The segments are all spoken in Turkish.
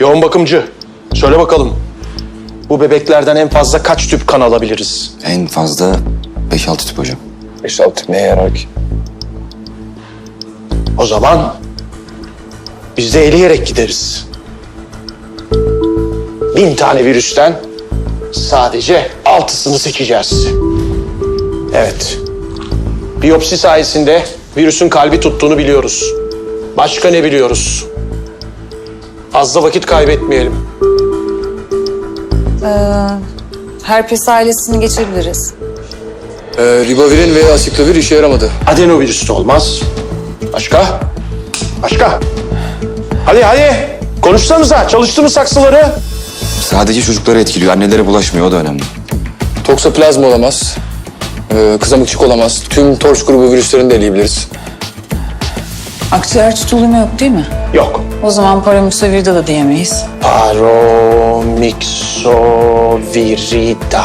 Yoğun bakımcı. Söyle bakalım. Bu bebeklerden en fazla kaç tüp kan alabiliriz? En fazla 5-6 tüp hocam. Beş altı neye yarar ki? O zaman biz de eleyerek gideriz. Bin tane virüsten sadece altısını seçeceğiz. Evet. Biyopsi sayesinde virüsün kalbi tuttuğunu biliyoruz. Başka ne biliyoruz? Fazla vakit kaybetmeyelim. Herpes ailesini geçebiliriz. Ee, ribavirin ve asiklovir işe yaramadı. Adenovirüs de olmaz. Başka? Başka? Hadi hadi. Konuşsanıza. Çalıştı mı saksıları? Sadece çocukları etkiliyor. Annelere bulaşmıyor. O da önemli. Toksoplazma olamaz. Ee, kızamıkçık olamaz. Tüm torç grubu virüslerini de eleyebiliriz. Akciğer tutulumu yok değil mi? Yok. O zaman paramiksovirde de diyemeyiz. Paromiksovirida.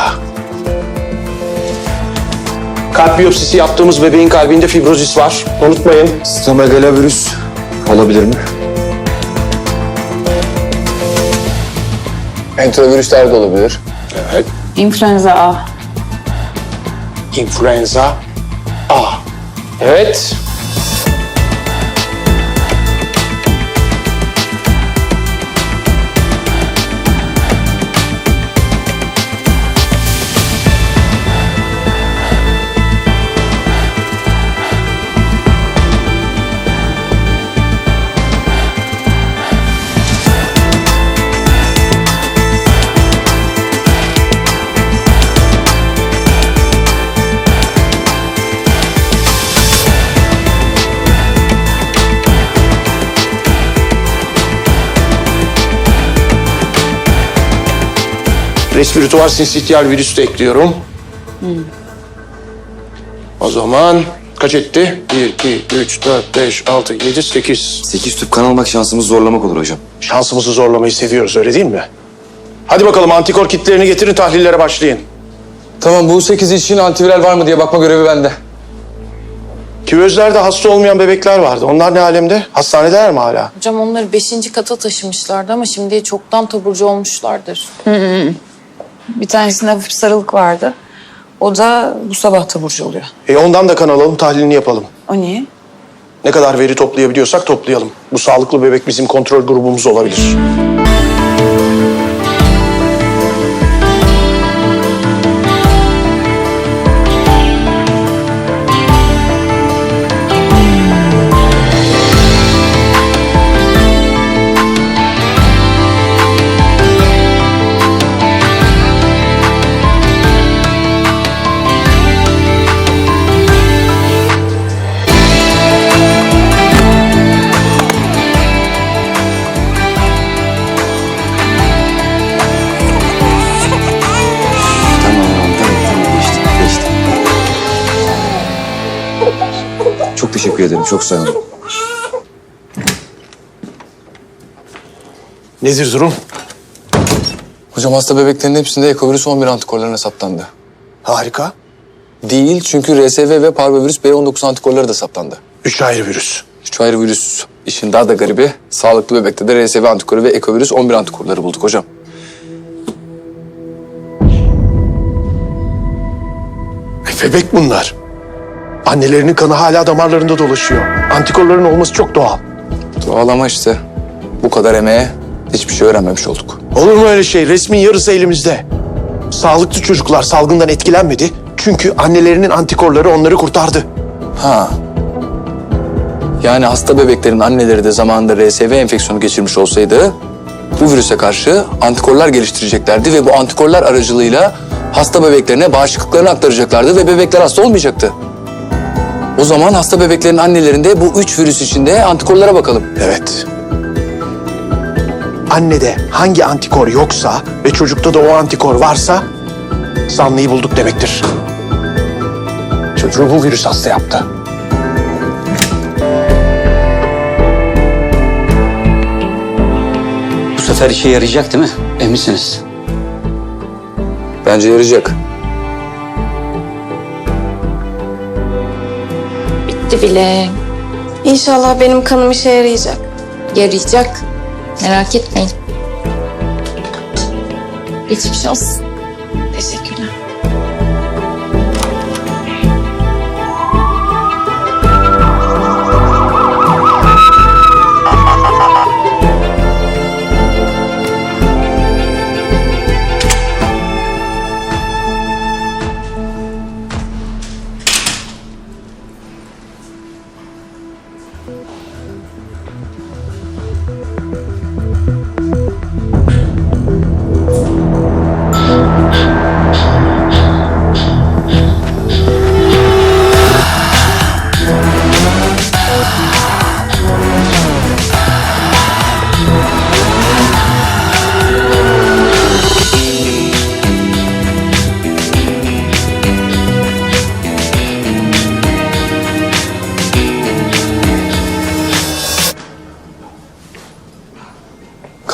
Kalp biyopsisi yaptığımız bebeğin kalbinde fibrozis var. Unutmayın. Stomegalovirüs olabilir mi? Enterovirüsler de olabilir. Evet. İnfluenza A. Influenza A. Evet. Respiratuar sinsitiyal virüs de ekliyorum. O zaman kaç etti? 1, 2, 3, 4, 5, 6, 7, 8. 8 tüp kan almak şansımız zorlamak olur hocam. Şansımızı zorlamayı seviyoruz öyle değil mi? Hadi bakalım antikor kitlerini getirin tahlillere başlayın. Tamam bu 8 için antiviral var mı diye bakma görevi bende. Küvezlerde hasta olmayan bebekler vardı. Onlar ne alemde? Hastanedeler mi hala? Hocam onları beşinci kata taşımışlardı ama şimdi çoktan taburcu olmuşlardır. Bir tanesinde hafif sarılık vardı. O da bu sabah taburcu oluyor. E ondan da kan alalım, tahlilini yapalım. O niye? Ne kadar veri toplayabiliyorsak toplayalım. Bu sağlıklı bebek bizim kontrol grubumuz olabilir. Teşekkür ederim. Çok sağ olun. Nedir durum? Hocam hasta bebeklerin hepsinde ekovirüs 11 antikorlarına saptandı. Harika. Değil çünkü RSV ve parvovirüs B19 antikorları da saptandı. Üç ayrı virüs. Üç ayrı virüs işin daha da garibi. Sağlıklı bebekte de RSV antikoru ve ekovirüs 11 antikorları bulduk hocam. Bebek bunlar. Annelerinin kanı hala damarlarında dolaşıyor. Antikorların olması çok doğal. Doğalama işte. Bu kadar emeğe hiçbir şey öğrenmemiş olduk. Olur mu öyle şey? Resmin yarısı elimizde. Sağlıklı çocuklar salgından etkilenmedi. Çünkü annelerinin antikorları onları kurtardı. Ha. Yani hasta bebeklerin anneleri de zamanında RSV enfeksiyonu geçirmiş olsaydı bu virüse karşı antikorlar geliştireceklerdi ve bu antikorlar aracılığıyla hasta bebeklerine bağışıklıklarını aktaracaklardı ve bebekler hasta olmayacaktı. O zaman hasta bebeklerin annelerinde bu üç virüs içinde antikorlara bakalım. Evet. Annede hangi antikor yoksa ve çocukta da o antikor varsa zanlıyı bulduk demektir. Çocuğu bu virüs hasta yaptı. Bu sefer işe yarayacak değil mi? Eminsiniz. Bence yarayacak. bile. İnşallah benim kanım işe yarayacak. Yarayacak. Merak etmeyin. Geçmiş olsun. Teşekkürler.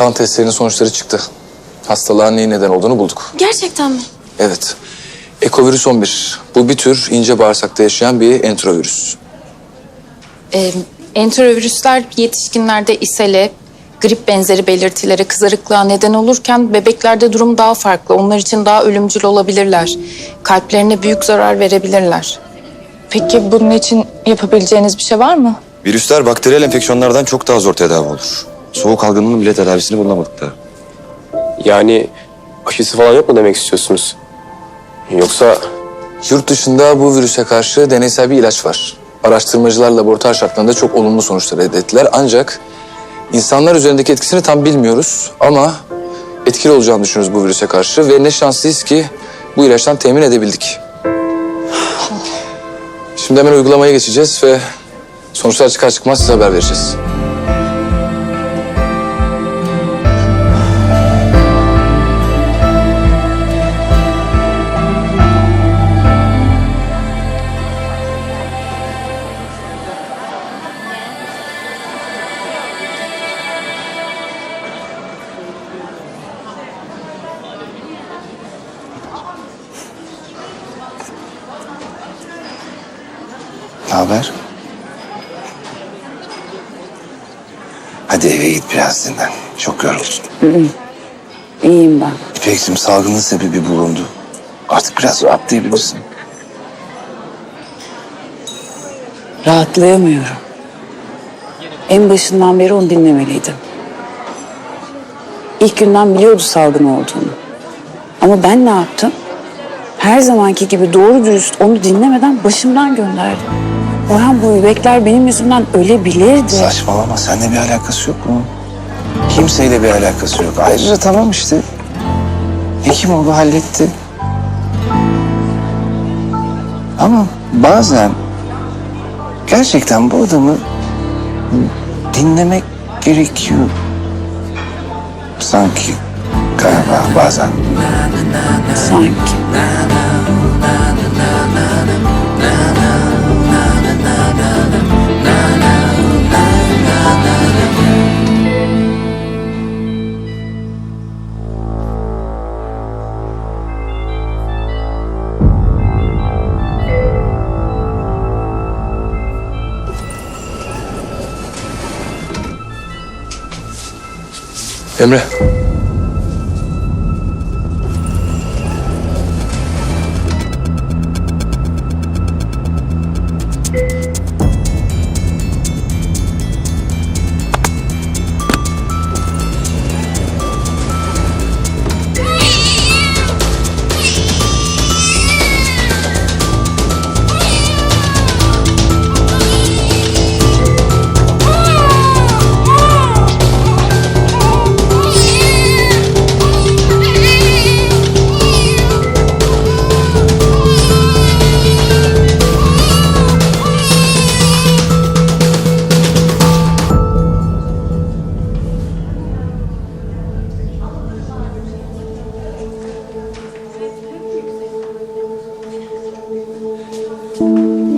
Kan testlerinin sonuçları çıktı. Hastalığın neyin neden olduğunu bulduk. Gerçekten mi? Evet. Ekovirüs 11. Bu bir tür ince bağırsakta yaşayan bir enterovirüs. Ee, enterovirüsler yetişkinlerde ishale, grip benzeri belirtilere, kızarıklığa neden olurken bebeklerde durum daha farklı. Onlar için daha ölümcül olabilirler. Kalplerine büyük zarar verebilirler. Peki bunun için yapabileceğiniz bir şey var mı? Virüsler bakteriyel enfeksiyonlardan çok daha zor tedavi olur. Soğuk algınlığının bile tedavisini bulamadık da. Yani aşısı falan yok mu demek istiyorsunuz? Yoksa Yurt dışında bu virüse karşı deneysel bir ilaç var. Araştırmacılar laboratuvar şartlarında çok olumlu sonuçlar elde ettiler. Ancak insanlar üzerindeki etkisini tam bilmiyoruz ama etkili olacağını düşünüyoruz bu virüse karşı ve ne şanslıyız ki bu ilaçtan temin edebildik. Şimdi hemen uygulamaya geçeceğiz ve sonuçlar çıkar çıkmaz size haber vereceğiz. Hadi eve git biraz dinlen. Çok yoruldun. İyiyim ben. İpek'cim salgının sebebi bulundu. Artık biraz rahatlayabilirsin. Rahatlayamıyorum. En başından beri onu dinlemeliydim. İlk günden biliyordu salgın olduğunu. Ama ben ne yaptım? Her zamanki gibi doğru dürüst onu dinlemeden başımdan gönderdim. Orhan bu bebekler benim yüzümden ölebilirdi. Saçmalama. Seninle bir alakası yok mu? Kimseyle bir alakası yok. Ayrıca tamam işte. Hekimoğlu halletti. Ama bazen gerçekten bu adamı dinlemek gerekiyor. Sanki galiba bazen. Sanki. Emre.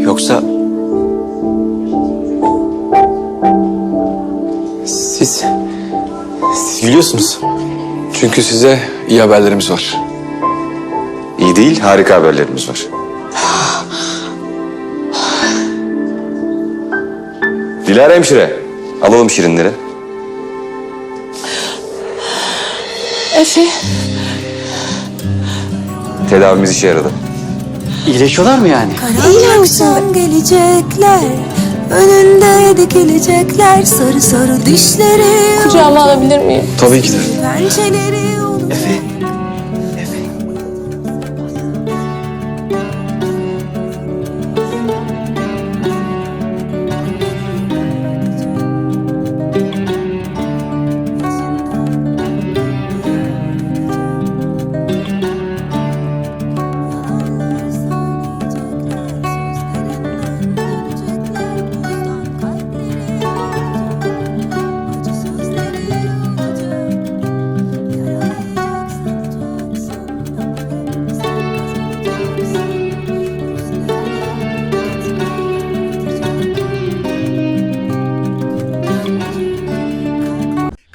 Yoksa siz... Siz gülüyorsunuz. Çünkü size iyi haberlerimiz var. iyi değil, harika haberlerimiz var. Dilara hemşire, alalım şirinleri. Efe, Tedavimiz işe yaradı. İyileşiyorlar mı yani? Akşam gelecekler Önünde dikilecekler Sarı sarı dişleri Kucağıma alabilir miyim? Tabii ki de. Pençeleri olur